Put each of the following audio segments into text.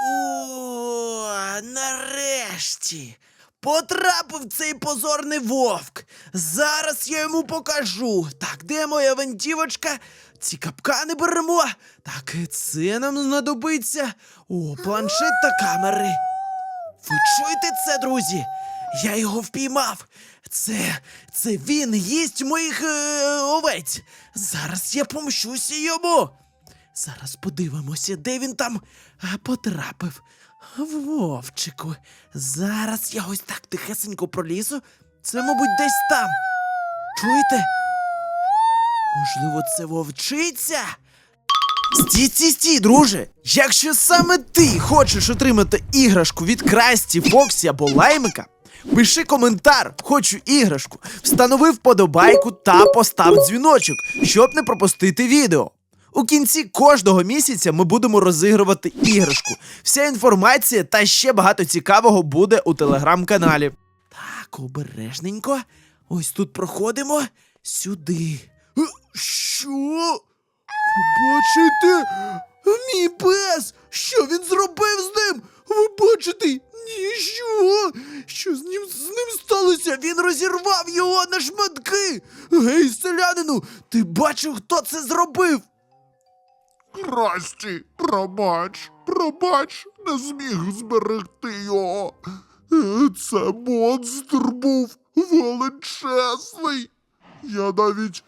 О, нарешті. Потрапив цей позорний вовк. Зараз я йому покажу. Так, де моя вантівочка? Ці капкани беремо. Так, це нам знадобиться. О, планшет та камери. Ви чуєте це, друзі? Я його впіймав. Це. це він їсть моїх е, овець. Зараз я помщуся йому. Зараз подивимося, де він там е, потрапив. Вовчику. Зараз я ось так тихесенько пролізу. Це, мабуть, десь там. Чуєте? Можливо, це вовчиця? Стій, стій, стій, друже! Якщо саме ти хочеш отримати іграшку від Красті, Фоксі або Лаймика, пиши коментар, хочу іграшку, встанови вподобайку та постав дзвіночок, щоб не пропустити відео. У кінці кожного місяця ми будемо розігрувати іграшку. Вся інформація та ще багато цікавого буде у телеграм-каналі. Так, обережненько. Ось тут проходимо сюди. Е, Що? Бачите? Мій пес! Що він зробив з ним? Ви бачите? Нічого! Що з ним з ним сталося? Він розірвав його на шматки! Гей, селянину! Ти бачив, хто це зробив? Красті, пробач, пробач, не зміг зберегти його. Це монстр був величезний. Я навіть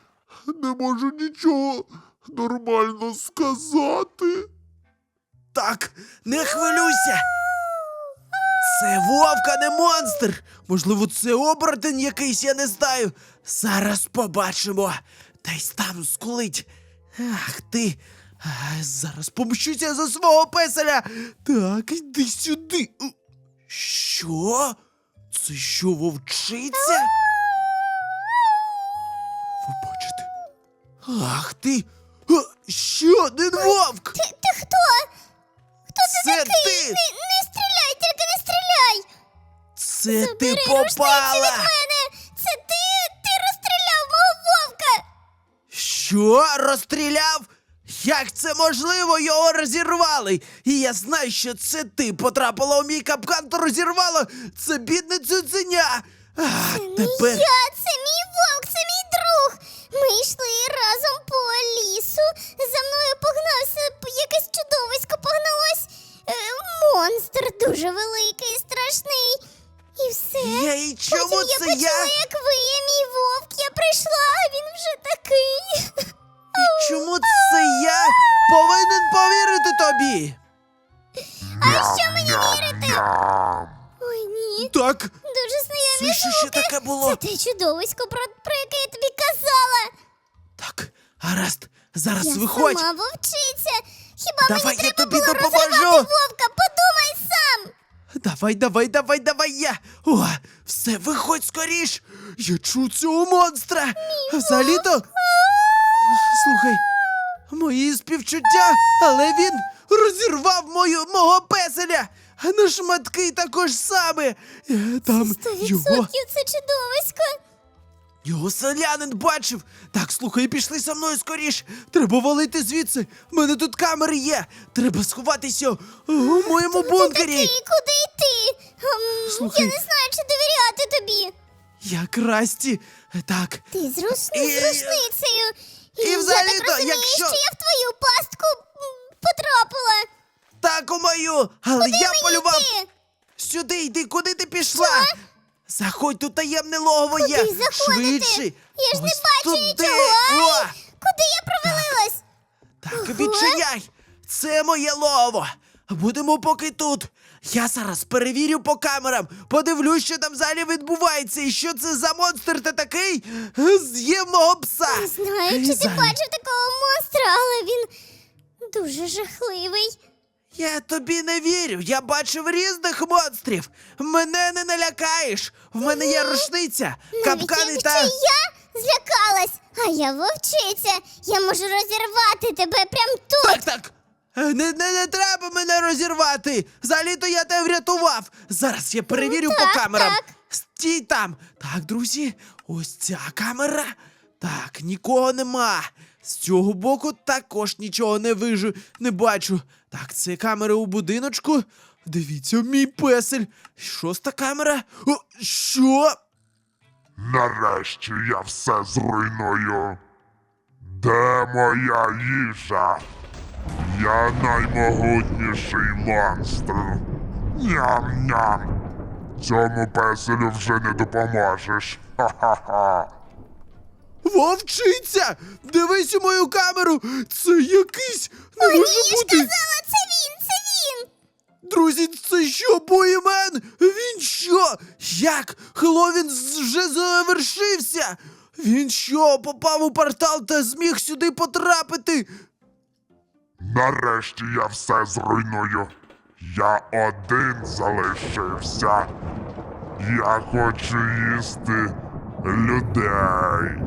не можу нічого нормально сказати. Так, не хвилюйся! Це вовка, не монстр! Можливо, це оборотень якийсь, я не знаю. Зараз побачимо. Десь там скулить. Ах ти. Зараз помщуся за свого песеля. Так, йди сюди. Що? Це що, вовчиця? Ви бачите? Ах ти! А, Ще один вовк! Ти, ти хто? Це ти! Не, не стріляй, тільки не стріляй! Це ти Бери попала! від мене! Це ти, ти розстріляв мого вовка! Що? Розстріляв? Як це можливо? Його розірвали. І я знаю, що це ти потрапила у мій капкан та розірвала. Це бідне цуценя. А, тепер. Я, це мій вовк, це мій друг! Ми йшли разом по лісу. За мною погнався якесь чудовисько погналось. Е, монстр дуже великий, страшний. І все. Я і чому Потім я почула, я? як виє мій вовк. Я прийшла, а він вже такий. І чому це я повинен повірити тобі? А що мені вірити? Ой, ні. Так, Дуже знайомі це що ще звуки. таке було? Це те чудовисько, про, про яке я тобі гаразд, зараз я виходь. сама вовчиця. Хіба Давай мені я треба тобі було допоможу. розривати вовка? Подумай сам. Давай, давай, давай, давай я. О, все, виходь скоріш. Я чую цього монстра. Взагалі-то. Слухай, мої співчуття, але він розірвав мою мого песеля. А на шматки також саме. Е, Там Сто його, відсотків це чудовисько. Його селянин бачив. Так, слухай, пішли за мною скоріш. Треба валити звідси. В мене тут камери є. Треба сховатися у моєму Ти бункері. такий, куди йти? Ем, Слухай. Я не знаю, чи довіряти тобі. Я красті. Так, Ти з, рус... І- з рушницею. і я взагалі-то, так розумію, якщо- що я в твою пастку м, потрапила. так у мою, але Куди я мені полював. йти? Сюди йди, куди ти пішла? Заходь, тут таємне логово є. Куди заходити? Швидше. Я ж не Ось бачу туди. нічого. О, Куди я провалилась? так, Ого. відчиняй. Це моє логово. Будемо поки тут. Я зараз перевірю по камерам, подивлюсь, що там взагалі відбувається, і що це за монстр та такий з'їв мого пса. Не знаю, чи ти зараз- бачив такого монстра, але він дуже жахливий. Я тобі не вірю. Я бачив різних монстрів. Мене не налякаєш. В мене є рушниця, Навіть капкани якщо та. я злякалась, а я вовчиця, я можу розірвати тебе прямо тут. Так, так. Е, Не, не, не треба мене розірвати! Взагалі-то я тебе врятував! Зараз я перевірю так, по камерам. так. Стій там! Так, друзі, ось ця камера. Так, нікого нема. З цього боку також нічого не вижу, не бачу. Так, це камери у будиночку. Дивіться, мій песель. Шоста камера. О, що? Нарешті я все зруйную. Де моя їжа? Я наймогутніший монстр. Ням-ням. Цьому песелю вже не допоможеш. Ха-ха-ха. Вовчиця! Дивись у мою камеру! Це якийсь не може Ні, я ж бути! казала, це він, це він! Друзі, це що, боємен? Він що? Як? Хеллоуін вже завершився! Він що, попав у портал та зміг сюди потрапити? Нарешті я все зруйную. Я один залишився. Я хочу їсти людей.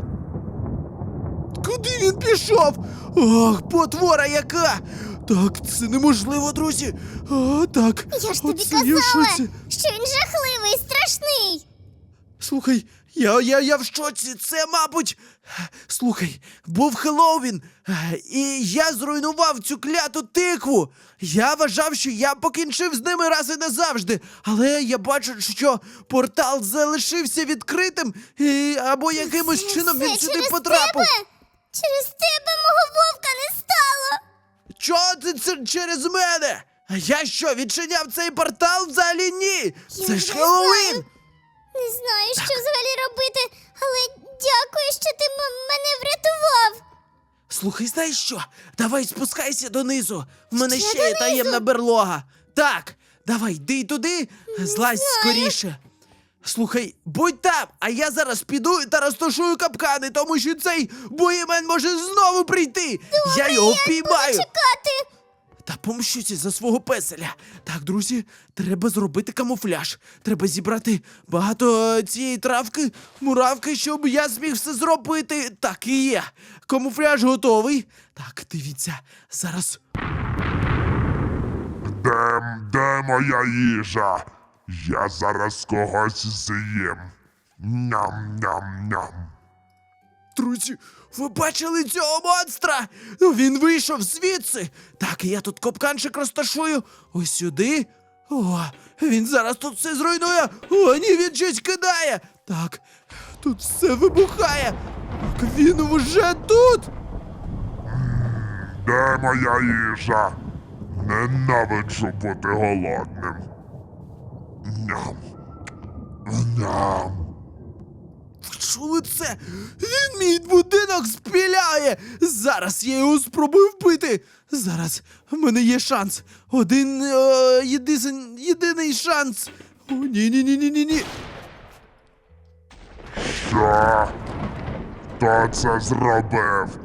Куди він пішов? Ах, потвора яка! Так, це неможливо, друзі. А, так. Я ж тобі оце я в казала, шоці. що він жахливий, страшний! Слухай, я, я, я в шоці, це, мабуть. Слухай, був Хеллоуін, е, і я зруйнував цю кляту тикву. Я вважав, що я покінчив з ними раз і назавжди. Але я бачу, що портал залишився відкритим, і, або якимось чином він сюди через потрапив. Тебе? Через тебе мого вовка не стало! Чого ти це через мене? А я що, відчиняв цей портал? Взагалі ні! Я Це ж не Хеллоуін! знаю. Не знаю, що взагалі робити, але дякую, що ти м- мене врятував. Слухай, знаєш що? Давай спускайся донизу. В мене Ще ще є донизу? таємна берлога. Так, давай, йди туди, злазь скоріше. Слухай, будь там, а я зараз піду та розташую капкани, тому що цей боємен може знову прийти. я його впіймаю. Чекати! Та помщуся за свого песеля. Так, друзі, треба зробити камуфляж. Треба зібрати багато е, цієї травки, муравки, щоб я зміг все зробити. Так і є. Камуфляж готовий. Так, дивіться, зараз. Де, де моя їжа? Я зараз когось з'їм. Ням-ням-ням. Друзі, ви бачили цього монстра? Він вийшов звідси. Так, я тут копканчик розташую. Ось сюди. О, він зараз тут все зруйнує. О, ні, він щось кидає. Так, тут все вибухає. Так, він вже тут. Де моя їжа? Ненавиджу бути голодним. Ням. Ням. Чули це? Він мій будинок спіляє! Зараз я його спробую вбити. Зараз в мене є шанс. Один е, єдисен, єдиний шанс. О, ні, ні, ні, ні, ні, ні. Що? Хто це зробив?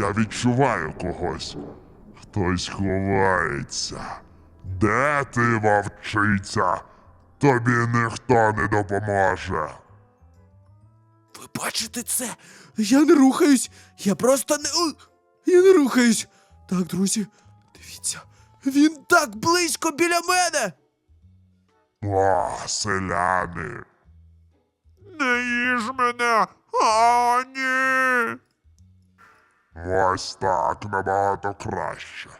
Я відчуваю когось. Хтось ховається. Де ти, вовчиця? Тобі ніхто не допоможе. Ви бачите це? Я не рухаюсь. Я просто не. Я не рухаюсь. Так, друзі, дивіться. Він так близько біля мене. О, селяни. Не їж мене. Ні. Ось так набагато краще.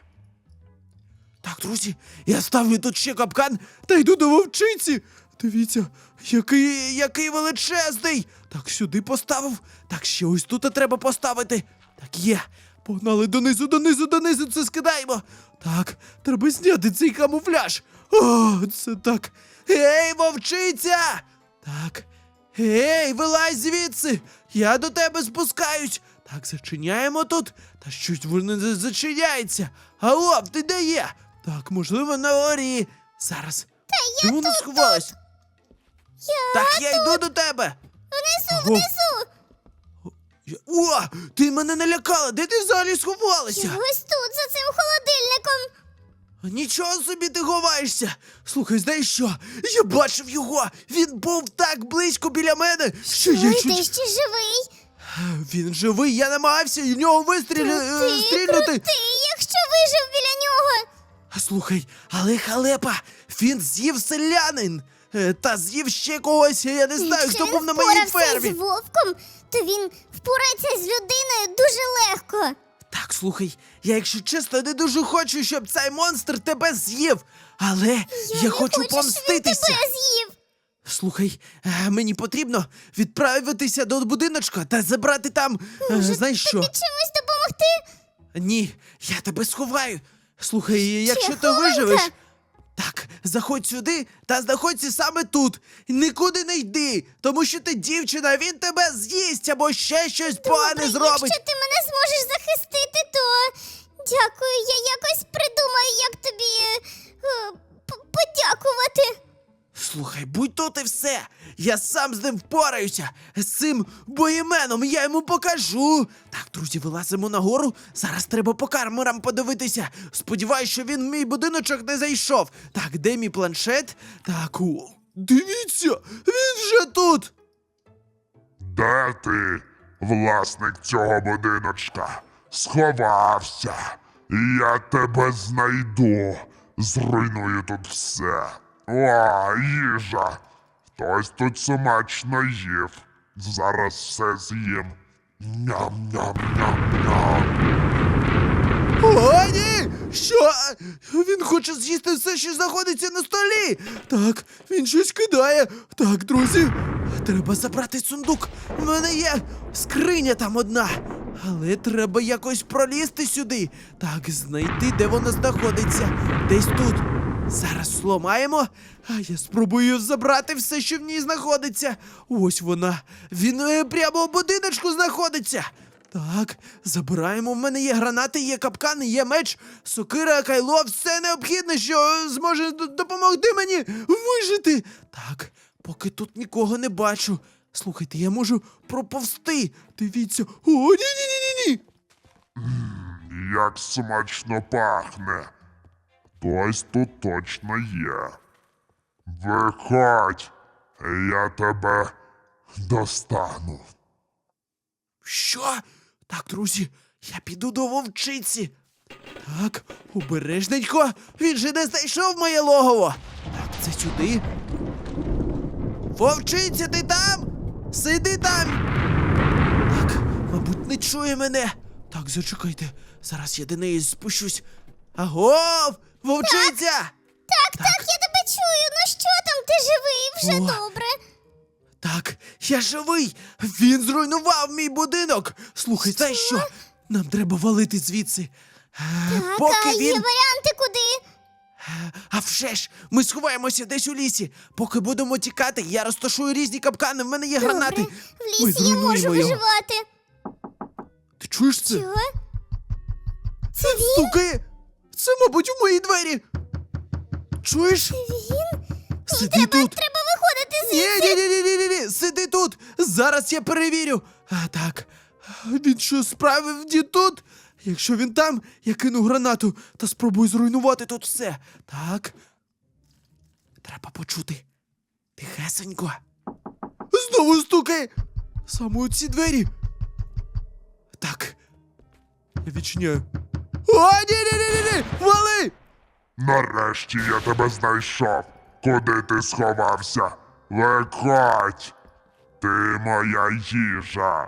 Так, друзі, я ставлю тут ще капкан та йду до вовчиці. Дивіться, який, який величезний. Так, сюди поставив. Так, ще ось тут треба поставити. Так, є. Погнали донизу, донизу, донизу це скидаємо. Так, треба зняти цей камуфляж. О, це так. Ей, вовчиця! Так. Ей, вилазь звідси! Я до тебе спускаюсь. Так, зачиняємо тут. Та щось воно не зачиняється. Алло, ти де є? Так, можливо, на горі. Зараз. Та я воно сховалась? Я Так, я йду до тебе. внизу, Го- внизу! Я- О, ти мене налякала. Де ти взагалі сховалася? Я ось тут, за цим холодильником. Нічого собі ти ховаєшся. Слухай, знаєш що? Я бачив його. Він був так близько біля мене, що я Ой, чуть ти ще живий? Він живий, я намагався в нього вистріля... е, стрільнути. крутий, якщо вижив біля нього. Слухай, але халепа, він з'їв селянин. Е, Та з'їв ще когось, я не знаю, хто був на моїй фермі. з вовком, то він впорається з людиною дуже легко. Так, слухай, я, якщо чесно, не дуже хочу, щоб цей монстр тебе з'їв. Але я, не хочу хочу, щоб він помститися. тебе з'їв. Слухай, е, мені потрібно відправитися до будиночка та забрати там. е, знаєш що? Тобі чимось допомогти? Ні, я тебе сховаю. Слухай, якщо ти виживеш. Так, заходь сюди та знаходься саме тут. Нікуди не йди, тому що ти дівчина, він тебе з'їсть або ще щось погане зробить. Якщо ти мене зможеш захистити, то дякую, я якось придумаю, як тобі е, подякувати. Слухай, будь тут і все. Я сам з ним впораюся. З цим боєменом я йому покажу. Так, друзі, вилазимо нагору. Зараз треба по камерам подивитися. Сподіваюсь, що він в мій будиночок не зайшов. Так, де мій планшет? Так, о, дивіться, він вже тут. Де ти, власник цього будиночка? Сховався. Я тебе знайду. Зруйную тут все. О, їжа. Хтось тут смачно їв. Зараз все з'їм. Ням-ням-ням-ням. О, ні! Що? Він хоче з'їсти все, що знаходиться на столі. Так, він щось кидає. Так, друзі, треба забрати сундук. У мене є скриня там одна. Але треба якось пролізти сюди. Так, знайти, де вона знаходиться. Десь тут. Зараз зламаємо, а я спробую забрати все, що в ній знаходиться. Ось вона. Він е, прямо в будиночку знаходиться. Так, забираємо. В мене є гранати, є капкани, є меч, сокира, кайло, все необхідне, що зможе допомогти мені вижити. Так, поки тут нікого не бачу. Слухайте, я можу проповсти. Дивіться. О, ні-ні-ні-ні-ні. Як смачно пахне. Хтось тут точно є. Виходь, я тебе достану. Що? Так, друзі, я піду до вовчиці. Так, обережненько. Він же не знайшов моє логово. Так, це сюди. Вовчиця, ти там? Сиди там. Так, мабуть, не чує мене. Так, зачекайте. Зараз я до неї спущусь. Агов! Вовчиця! Так, так, я тебе чую. Ну що там, ти живий? Вже О. добре. Так, я живий! Він зруйнував мій будинок! Слухай, знаєш що? Нам треба валити звідси. Е, Так, Поки а є він. варіанти куди? А вже ж, ми сховаємося десь у лісі. Поки будемо тікати, я розташую різні капкани, в мене є гранати. Добре, в Ми лісі я можу його. виживати. Ти чуєш це? Чого? Це він? Стуки! Це, мабуть, у мої двері. Чуєш? Він? Сиди Треба, тут. треба виходити Ні, звідси. ні, ні, ні, ні, ні, сиди тут. Зараз я перевірю. А так. Він що справив ді тут? Якщо він там, я кину гранату та спробую зруйнувати тут все. Так. Треба почути. Тихесенько. Знову стукає. Саме у ці двері. Так. Я відчиняю. О, ні, ні, ні, ні, ні! Вали! Нарешті я тебе знайшов. Куди ти сховався? Виходь! Ти моя їжа.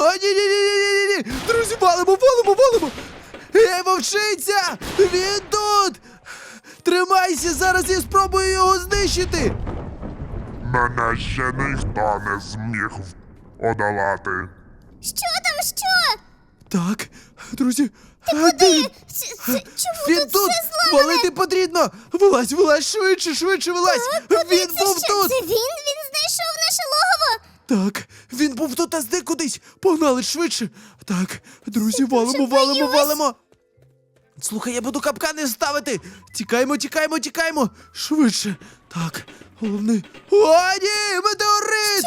О, ні, ні, ні, ні, ні, ні, Друзі, валимо, валимо, валимо! Ей, вовчиця! Він тут! Тримайся, зараз я спробую його знищити! Мене ще ніхто не зміг одолати. Що там, що? Так, друзі, він? Це, це, чому Він тут, тут! все зламане? Валити потрібно! Вилазь, вилазь, швидше, швидше вилазь! Він Подивіться, був що тут! Це він? Він знайшов наше логово? Так, він був тут, а зник кудись! Погнали швидше! Так, друзі, валимо, валимо, боюсь. валимо! Слухай, я буду капкани ставити! Тікаємо, тікаємо, тікаємо! Швидше! Так, головне. О, ні! Метеорит!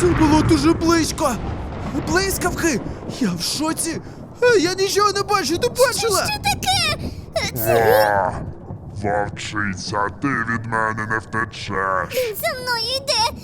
Це було дуже близько! Блискавки! Я в шоці! Е, Я нічого не бачу, ти бачила? Що таке? Е, Це вовчиця, ти від мене не втечеш. він за мною йде.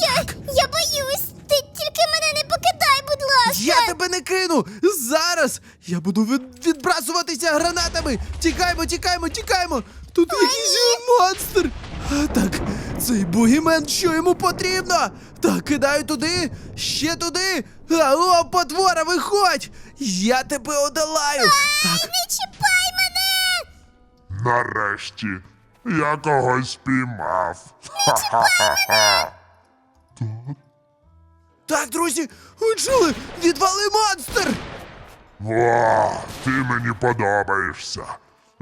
Я, я боюсь. Ти тільки мене не покидай, будь ласка. Я тебе не кину! Зараз! Я буду від... відбрасуватися гранатами! Тікаємо, тікаємо, тікаємо! Тут якийсь монстр! А, так, цей бугімен, що йому потрібно? Так, кидаю туди, ще туди. Алло, потвора, виходь! Я тебе одолаю! Так, Не чіпай мене! Нарешті я когось піймав. Ха-ха-ха-ха. так, друзі, ви чули? Відвали монстр! О, ти мені подобаєшся.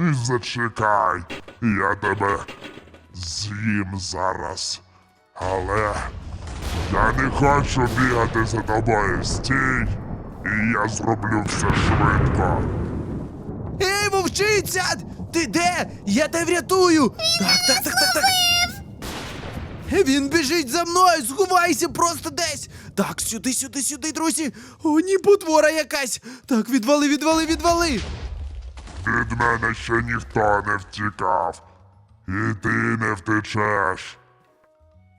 І Зачекай, я тебе з'їм зараз. Але я не хочу бігати за тобою. Стій, і я зроблю все швидко. Ей, вовчиця! Ти де? Я тебе врятую! так, так, так, так, так. Він біжить за мною, сховайся просто десь. Так, сюди, сюди, сюди, друзі. О, ні, потвора якась. Так, відвали, відвали, відвали. Від мене ще ніхто не втікав. І ти не втечеш.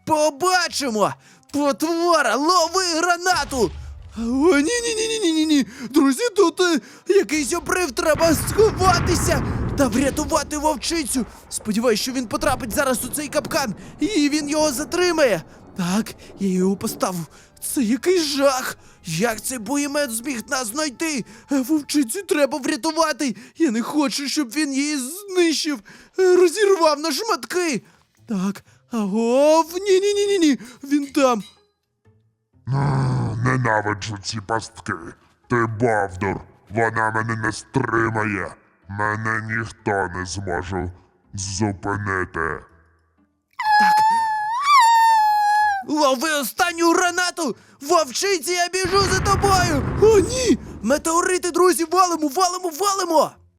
Побачимо! Потвора, лови гранату! О, ні, ні, ні, ні, ні, ні. Друзі, тут е, якийсь обрив, треба сховатися та врятувати вовчицю. Сподіваюсь, що він потрапить зараз у цей капкан, і він його затримає. Так, я його поставив. Це який жах! Як цей буємет зміг нас знайти? Е, Вовчицю треба врятувати. Я не хочу, щоб він її знищив, е, розірвав на шматки. Так, агов, ні, ні, ні, ні, ні. Він там. Ненавиджу ці пастки. Ти бовдур. Вона мене не стримає. Мене ніхто не зможе зупинити. Лови останню гранату! Вовчиці, я біжу за тобою! О, ні! Метеорити, друзі, валимо, валимо, валимо!